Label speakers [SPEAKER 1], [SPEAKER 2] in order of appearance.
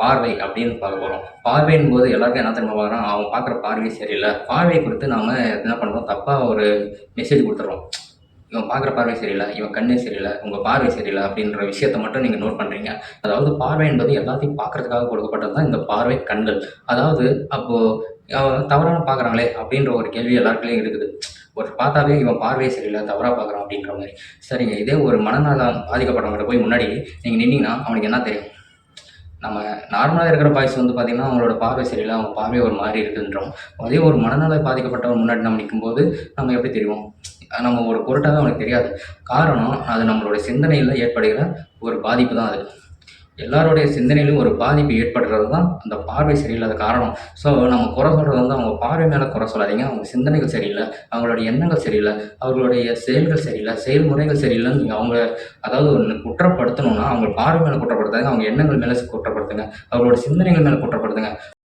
[SPEAKER 1] பார்வை அப்படின்னு பார்க்க போகிறோம் பார்வையின் போது எல்லாருக்கும் என்ன தெரியுமா பார்க்குறோம்? அவன் பார்க்குற பார்வை சரியில்லை. பார்வையை கொடுத்து நாம் என்ன பண்ணுறோம் தப்பாக ஒரு மெசேஜ் கொடுத்துட்றோம். இவன் பார்க்குற பார்வை சரியில்லை. இவன் கண்ணே சரியில்லை. உங்கள் பார்வை சரியில்லை அப்படின்ற விஷயத்த மட்டும் நீங்கள் நோட் பண்ணுறீங்க அதாவது பார்வை என்பது எல்லாத்தையும் பார்க்கறதுக்காக கொடுக்கப்பட்டது தான் இந்த பார்வை கண்கள். அதாவது அப்போது தவறான பார்க்குறாங்களே அப்படின்ற ஒரு கேள்வி எல்லாருக்குள்ளேயும் இருக்குது. ஒரு பார்த்தாவே இவன் பார்வையே சரியில்லை தவறாக பார்க்குறான் அப்படின்ற மாதிரி. சரிங்க இதே ஒரு மனநலம் பாதிக்கப்பட்டவங்கள்ட்ட போய் முன்னாடி நீங்கள் நின்னீங்கன்னா அவனுக்கு என்ன தெரியும்? நம்ம நார்மலாக இருக்கிற பாய்ஸ் வந்து பார்த்திங்கன்னா அவங்களோட பார்வை சரியில்லை அவங்க பார்வை ஒரு மாதிரி இருக்குன்றோம். அதே ஒரு மனநல பாதிக்கப்பட்டவன் முன்னாடி நம்ம நிற்கும்போது நம்ம எப்படி தெரியும் நம்ம ஒரு பொருட்டாகவே அவனுக்கு தெரியாது. காரணம் அது நம்மளுடைய சிந்தனையில் ஏற்படுகிற ஒரு பாதிப்பு தான் அது. எல்லாருடைய சிந்தனையிலும் ஒரு பாதிப்பு ஏற்படுறது தான் அந்த பார்வை சரியில்லாத காரணம். ஸோ நம்ம குறை சொல்கிறது வந்து அவங்க யாருமே மேலே குறை சொல்லாதீங்க. அவங்க சிந்தனைகள் சரியில்லை. அவங்களுடைய எண்ணங்கள் சரியில்லை. அவர்களுடைய செயல்கள் சரியில்லை. செயல்முறைகள் சரியில்லைன்னு நீங்கள் அவங்க அதாவது ஒன்று குற்றப்படுத்தணும்னா அவங்க பார்வை மேலே குற்றப்படுத்தாங்க அவங்க எண்ணங்கள் மேலே குற்றப்படுத்துங்க. அவங்களோட சிந்தனைகள் மேலே குற்றப்படுத்துங்க.